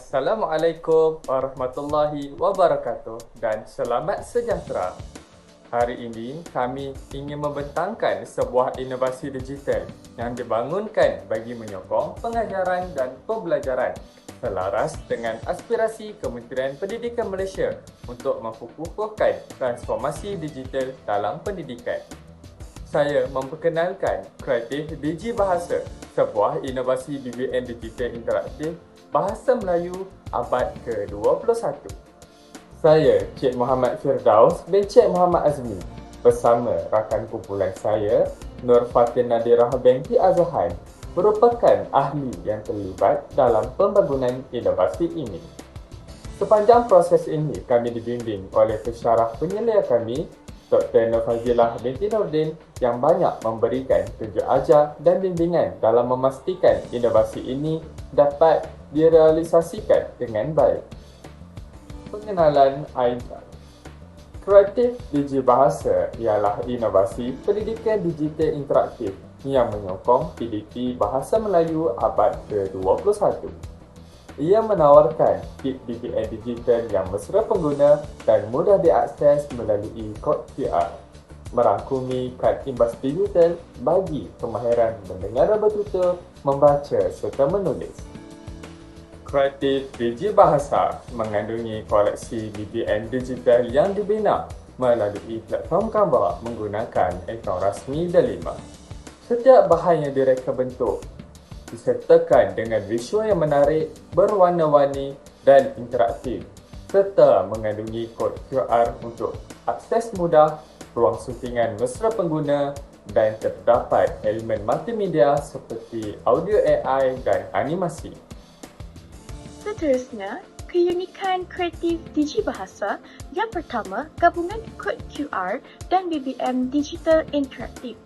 Assalamualaikum warahmatullahi wabarakatuh dan selamat sejahtera. Hari ini kami ingin membentangkan sebuah inovasi digital yang dibangunkan bagi menyokong pengajaran dan pembelajaran selaras dengan aspirasi Kementerian Pendidikan Malaysia untuk memperkukuhkan transformasi digital dalam pendidikan. Saya memperkenalkan Kreatif Digi Bahasa, sebuah inovasi BBM digital interaktif Bahasa Melayu abad ke-21. Saya, Cik Muhammad Firdaus bin Cik Muhammad Azmi bersama rakan kumpulan saya, Nur Fatin Nadirah Bengki Azhan merupakan ahli yang terlibat dalam pembangunan inovasi ini. Sepanjang proses ini, kami dibimbing oleh pesyarah penyelia kami, Dr. Nur Fazilah binti Nordin yang banyak memberikan tunjuk ajar dan bimbingan dalam memastikan inovasi ini dapat direalisasikan dengan baik pengenalan IDA. Kreatif Digi Bahasa ialah inovasi pendidikan digital interaktif yang menyokong PDP Bahasa Melayu abad ke-21. Ia menawarkan kit DBN digital yang mesra pengguna dan mudah diakses melalui kod QR. Merangkumi kad imbas digital bagi kemahiran mendengar bertutur, membaca serta menulis kreatif Digi Bahasa mengandungi koleksi BBM digital yang dibina melalui platform Canva menggunakan akaun rasmi Delima. Setiap bahan yang direka bentuk disertakan dengan visual yang menarik, berwarna-warni dan interaktif serta mengandungi kod QR untuk akses mudah, ruang syutingan mesra pengguna dan terdapat elemen multimedia seperti audio AI dan animasi. Seterusnya, keunikan kreatif Digi Bahasa yang pertama, gabungan kod QR dan BBM digital interaktif.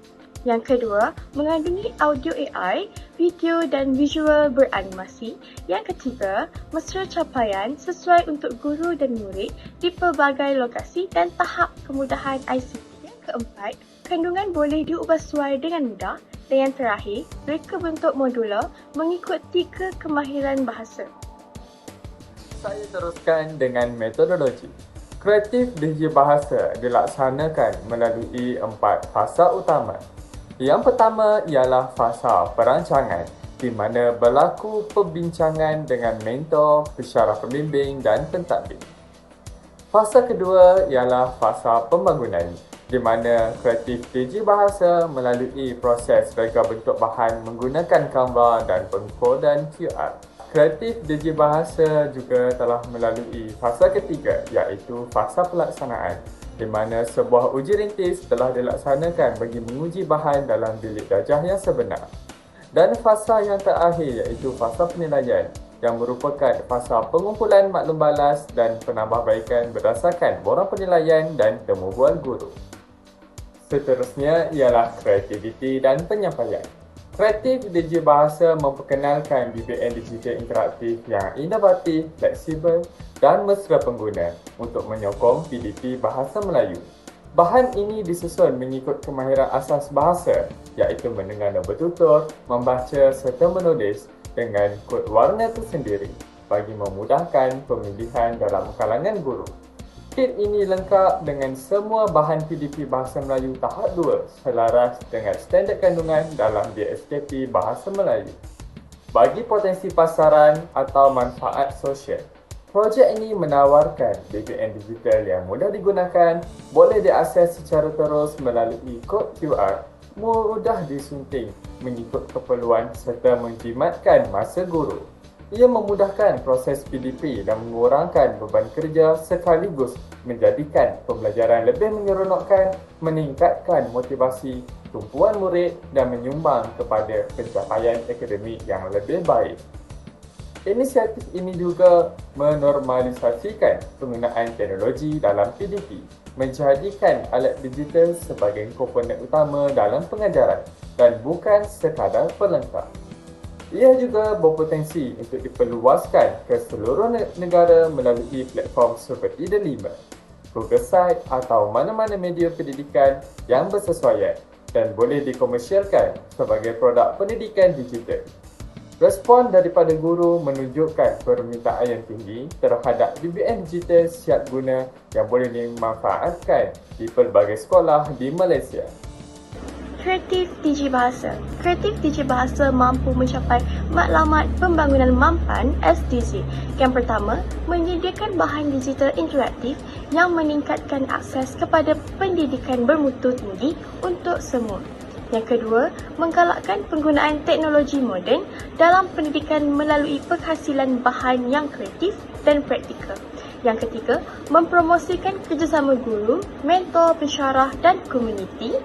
Yang kedua, mengandungi audio AI, video dan visual beranimasi. Yang ketiga, mesra capaian sesuai untuk guru dan murid di pelbagai lokasi dan tahap kemudahan ICT. Yang keempat, kandungan boleh diubah suai dengan mudah. Dan yang terakhir, mereka bentuk modular mengikut tiga kemahiran bahasa saya teruskan dengan metodologi. Kreatif Digi Bahasa dilaksanakan melalui empat fasa utama. Yang pertama ialah fasa perancangan di mana berlaku perbincangan dengan mentor, pesyarah pembimbing dan pentadbir. Fasa kedua ialah fasa pembangunan di mana kreatif Digi Bahasa melalui proses reka bentuk bahan menggunakan Canva dan pengkodan QR. Kreatif Digi Bahasa juga telah melalui fasa ketiga iaitu fasa pelaksanaan di mana sebuah uji rintis telah dilaksanakan bagi menguji bahan dalam bilik gajah yang sebenar. Dan fasa yang terakhir iaitu fasa penilaian yang merupakan fasa pengumpulan maklum balas dan penambahbaikan berdasarkan borang penilaian dan temu bual guru. Seterusnya ialah kreativiti dan penyampaian. Kreatif Digi Bahasa memperkenalkan BBM digital interaktif yang inovatif, fleksibel dan mesra pengguna untuk menyokong PDP Bahasa Melayu. Bahan ini disusun mengikut kemahiran asas bahasa iaitu mendengar dan bertutur, membaca serta menulis dengan kod warna tersendiri bagi memudahkan pemilihan dalam kalangan guru. Kit ini lengkap dengan semua bahan PDP Bahasa Melayu tahap 2 selaras dengan standard kandungan dalam DSKP Bahasa Melayu. Bagi potensi pasaran atau manfaat sosial, projek ini menawarkan BBM digital yang mudah digunakan, boleh diakses secara terus melalui kod QR, mudah disunting mengikut keperluan serta menjimatkan masa guru. Ia memudahkan proses PDP dan mengurangkan beban kerja sekaligus menjadikan pembelajaran lebih menyeronokkan, meningkatkan motivasi tumpuan murid dan menyumbang kepada pencapaian akademik yang lebih baik. Inisiatif ini juga menormalisasikan penggunaan teknologi dalam PDP, menjadikan alat digital sebagai komponen utama dalam pengajaran dan bukan sekadar pelengkap. Ia juga berpotensi untuk diperluaskan ke seluruh negara melalui platform seperti The Lima, Google Site atau mana-mana media pendidikan yang bersesuaian dan boleh dikomersialkan sebagai produk pendidikan digital. Respon daripada guru menunjukkan permintaan yang tinggi terhadap BBM digital siap guna yang boleh dimanfaatkan di pelbagai sekolah di Malaysia. Kreatif Dijibahasa Kreatif Dijibahasa mampu mencapai matlamat pembangunan mampan SDG. Yang pertama, menyediakan bahan digital interaktif yang meningkatkan akses kepada pendidikan bermutu tinggi untuk semua. Yang kedua, menggalakkan penggunaan teknologi moden dalam pendidikan melalui penghasilan bahan yang kreatif dan praktikal. Yang ketiga, mempromosikan kerjasama guru, mentor, pensyarah dan komuniti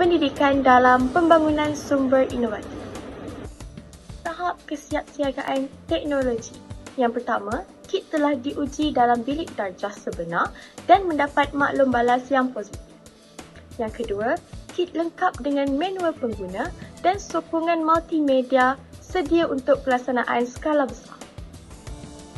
pendidikan dalam pembangunan sumber inovatif. Tahap kesiapsiagaan teknologi. Yang pertama, kit telah diuji dalam bilik darjah sebenar dan mendapat maklum balas yang positif. Yang kedua, kit lengkap dengan manual pengguna dan sokongan multimedia sedia untuk pelaksanaan skala besar.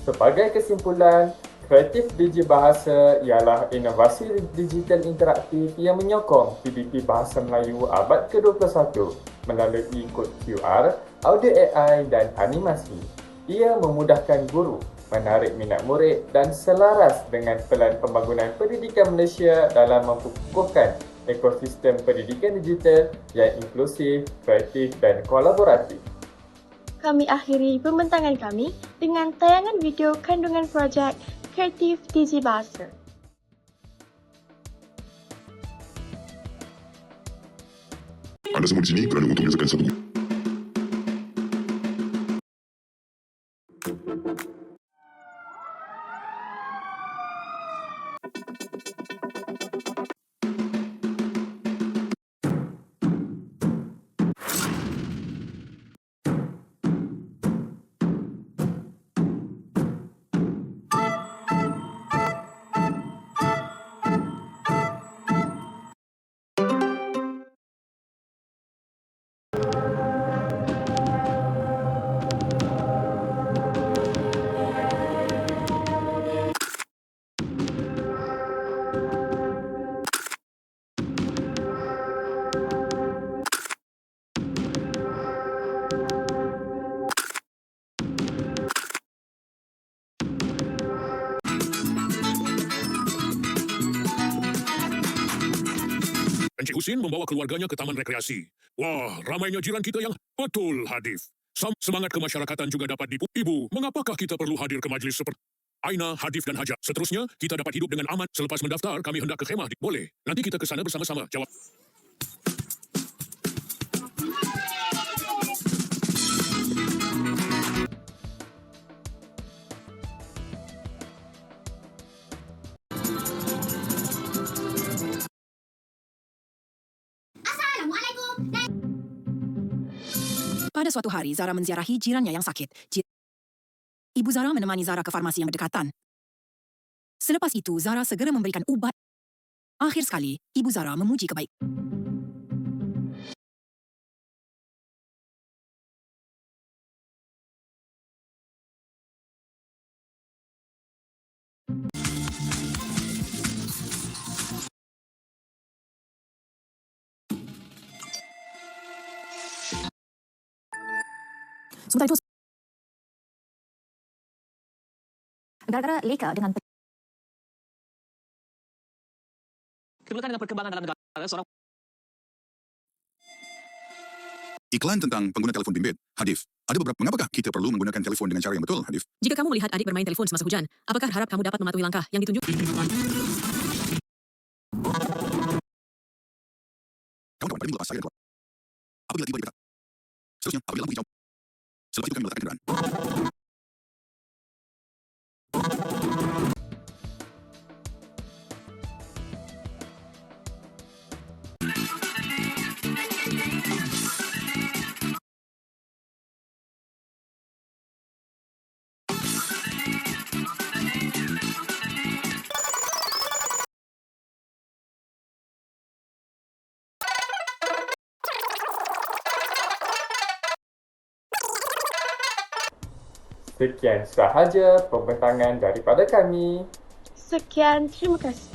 Sebagai kesimpulan, Kreatif Digi Bahasa ialah inovasi digital interaktif yang menyokong PDP Bahasa Melayu abad ke-21 melalui kod QR, audio AI dan animasi. Ia memudahkan guru menarik minat murid dan selaras dengan pelan pembangunan pendidikan Malaysia dalam memperkukuhkan ekosistem pendidikan digital yang inklusif, kreatif dan kolaboratif. Kami akhiri pembentangan kami dengan tayangan video kandungan projek Anda semua di sini kerana untuk menyelesaikan satu Encik Husin membawa keluarganya ke taman rekreasi. Wah, ramainya jiran kita yang betul hadif. Sam semangat kemasyarakatan juga dapat dipu. Ibu, mengapakah kita perlu hadir ke majlis seperti Aina, Hadif dan Hajat. Seterusnya, kita dapat hidup dengan aman. Selepas mendaftar, kami hendak ke khemah. Boleh. Nanti kita ke sana bersama-sama. Jawab. Pada suatu hari, Zara menziarahi jirannya yang sakit. Ji- Ibu Zara menemani Zara ke farmasi yang berdekatan. Selepas itu, Zara segera memberikan ubat. Akhir sekali, Ibu Zara memuji kebaik. Sementara itu, Gara-gara leka dengan Kedudukan dengan perkembangan dalam negara, seorang Iklan tentang pengguna telefon bimbit. Hadif, ada beberapa mengapakah kita perlu menggunakan telefon dengan cara yang betul, Hadif? jika kamu melihat adik bermain telefon semasa hujan, apakah harap kamu dapat mematuhi langkah yang ditunjuk? Kawan-kawan pada minggu lepas saya dan keluar. Apabila tiba di peta. Seterusnya, apabila lampu hijau. Selepas itu kami meletakkan kenderaan. Sekian sahaja pembentangan daripada kami. Sekian, terima kasih.